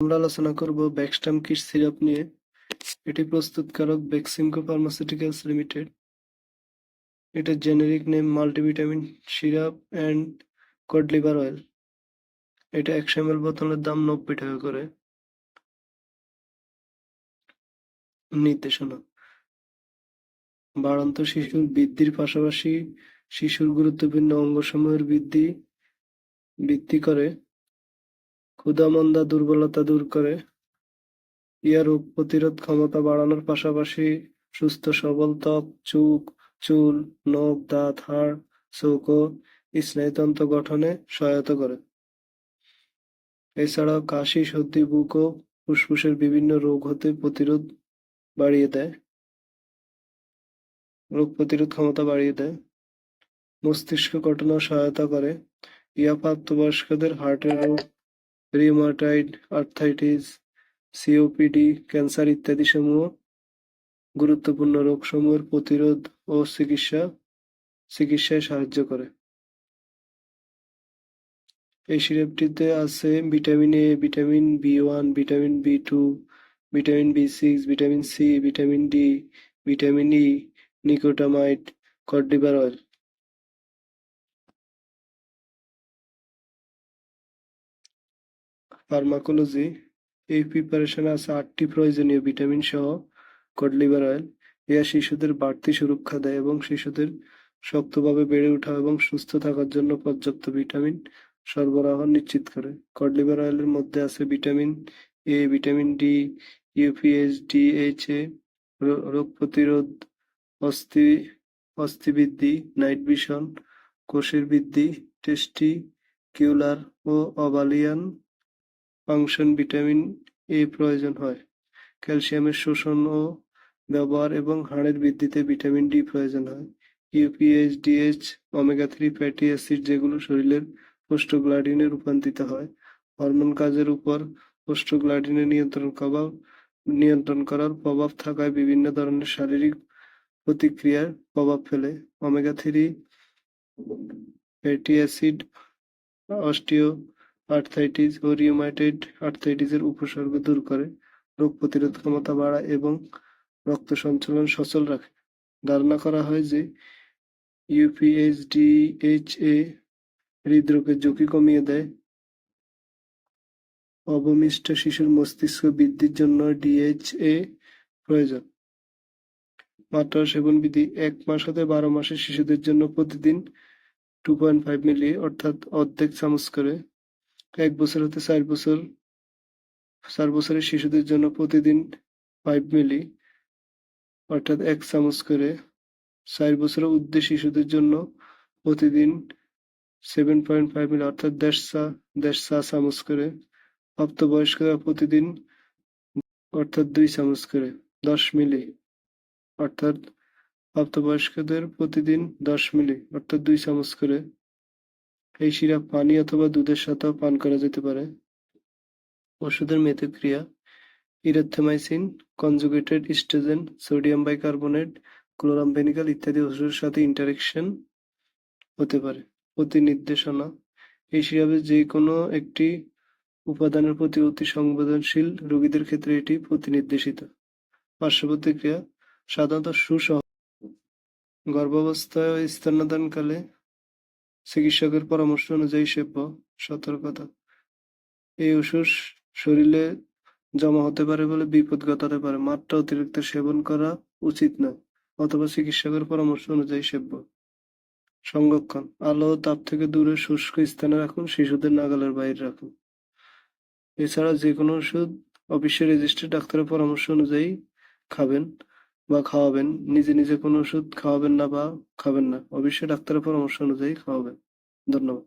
আমরা আলোচনা করব ব্যাকস্টাম কিট সিরাপ নিয়ে। এটি প্রস্তুতকারক বেক্সিমকো ফার্মাসিউটিক্যালস লিমিটেড এটা generic name multivitamin syrup and cod liver oil এটা একশো এম বোতলের দাম নব্বই টাকা করে। নির্দেশনা। বাড়ন্ত শিশুর বৃদ্ধির পাশাপাশি শিশুর গুরুত্বপূর্ণ অঙ্গসমূহের বৃদ্ধি বৃদ্ধি করে। ক্ষুধামন্দা দুর্বলতা দূর করে। ইয়া রোগ প্রতিরোধ ক্ষমতা বাড়ানোর পাশাপাশি সুস্থ, সবল ত্বক চুখ চুল, নখ, দাঁত, হাড় চৌকো স্নায়ুতন্ত্র গঠনে সহায়তা করে। এছাড়াও কাশি, সর্দি, বুক ও ফুসফুসের বিভিন্ন রোগ হতে প্রতিরোধ বাড়িয়ে দেয়। রোগ প্রতিরোধ ক্ষমতা বাড়িয়ে দেয়। মস্তিষ্ক গঠনে সহায়তা করে। ইয়া প্রাপ্তবয়স্কদের হার্টের রোগ রিউমাটয়েড আর্থ্রাইটিস সিওপিডি ক্যান্সার ইত্যাদি সমূহ গুরুত্বপূর্ণ রোগসমূহের প্রতিরোধ ও চিকিৎসা, চিকিৎসায় সাহায্য করে। এই সিরাপটিতে আছে vitamin A vitamin B one vitamin B two vitamin B six vitamin C vitamin D vitamin E nicotinamide cod liver oil. Pharmacology এই প্রিপারেশনে আছে আটটি প্রয়োজনীয় ভিটামিন সহ কড লিভার অয়েল ইহা শিশুদের বাড়তি সুরক্ষা দেয় এবং শিশুদের শক্তভাবে বেড়ে ওঠা এবং সুস্থ থাকার জন্য পর্যাপ্ত ভিটামিন সরবরাহ নিশ্চিত করে। কড লিভার অয়েলের মধ্যে আছে vitamin A vitamin D UPS DHA রোগ প্রতিরোধ, অস্থি অস্থিবৃদ্ধি নাইট ভিশন কোষের বৃদ্ধি টেস্টি কিউলার ও অবালিয়ান ফাংশন ভিটামিন এ প্রয়োজন হয়। ক্যালসিয়ামের শোষণ ও ব্যবহার এবং হাড়ের বৃদ্ধিতে ভিটামিন ডি প্রয়োজন হয়। UPH, DH, omega three fatty acid যেগুলো শরীরের প্রোস্টোগ্ল্যান্ডিনে রূপান্তরিত হয়। হরমোন কাজের উপর প্রোস্টোগ্ল্যান্ডিনের নিয়ন্ত্রণ প্রভাব নিয়ন্ত্রণ করার প্রভাব থাকায় বিভিন্ন ধরনের শারীরিক প্রতিক্রিয়ার প্রভাব ফেলে। Omega three fatty acid, osteoarthritis ও রিউমাটয়েড আর্থ্রাইটিসের উপসর্গ দূর করে, রোগ প্রতিরোধ ক্ষমতা বাড়ায় এবং রক্ত সঞ্চালন সচল রাখে। ধারণা করা হয় যে ইউপিএইচডিএইচএ হৃদরোগের ঝুঁকি কমিয়ে দেয়। অবমিষ্ট শিশুর মস্তিষ্ক বৃদ্ধির জন্য ডিএইচএ প্রয়োজন। মাত্রা সেবন বিধি এক মাস হতে বারো মাসের শিশুদের জন্য প্রতিদিন টু পয়েন্ট ফাইভ মিলি অর্থাৎ অর্ধেক চামচ করে এক বছর হতে চার বছর, চার বছরের শিশুদের জন্য প্রতিদিন ফাইভ মিলি, অর্থাৎ এক চামচ করে চার বছরের ঊর্ধ্বে শিশুদের জন্য প্রতিদিন সেভেন পয়েন্ট ফাইভ মিলি, অর্থাৎ দেড় চা দেড় চা চামচ করে প্রাপ্তবয়স্করা প্রতিদিন, অর্থাৎ দুই চামচ করে দশ মিলি, অর্থাৎ প্রাপ্তবয়স্কদের প্রতিদিন দশ মিলি, অর্থাৎ দুই চামচ করে এই সিরাপ পানি অথবা দুধের সাথেও পান করা যেতে পারে। ওষুধের মিথস্ক্রিয়া erythromycin, conjugated estrogen sodium bicarbonate chloramphenicol ইত্যাদি ওষুধের সাথে ইন্টারেকশন হতে পারে। প্রতি নির্দেশনা, এই সিরাপের যে কোনো একটি উপাদানের প্রতি অতি সংবেদনশীল রোগীদের ক্ষেত্রে এটি প্রতিনির্দেশিত পার্শ্ব প্রতিক্রিয়া সাধারণত সুসহ গর্ভাবস্থায় স্তন্যদানকালে চিকিৎসকের পরামর্শ অনুযায়ী সেব্য সতর্কতা। এই ওষুধ শরীরে জমা হতে পারে বলে বিপদ ঘটাতে পারে। মাত্রা অতিরিক্ত সেবন করা উচিত নয়, অথবা চিকিৎসকের পরামর্শ অনুযায়ী সেব্য সংরক্ষণ, আলো তাপ থেকে দূরে শুষ্ক স্থানে রাখুন, শিশুদের নাগালের বাইরে রাখুন। এছাড়া যে কোনো ওষুধ অবশ্যই রেজিস্টার্ড ডাক্তারের পরামর্শ অনুযায়ী খাবেন। বা খাওয়াবেন, নিজে নিজে কোনো ওষুধ খাওয়াবেন না বা খাবেন না। অবশ্যই ডাক্তারের পরামর্শ অনুযায়ী খাওয়াবেন। ধন্যবাদ।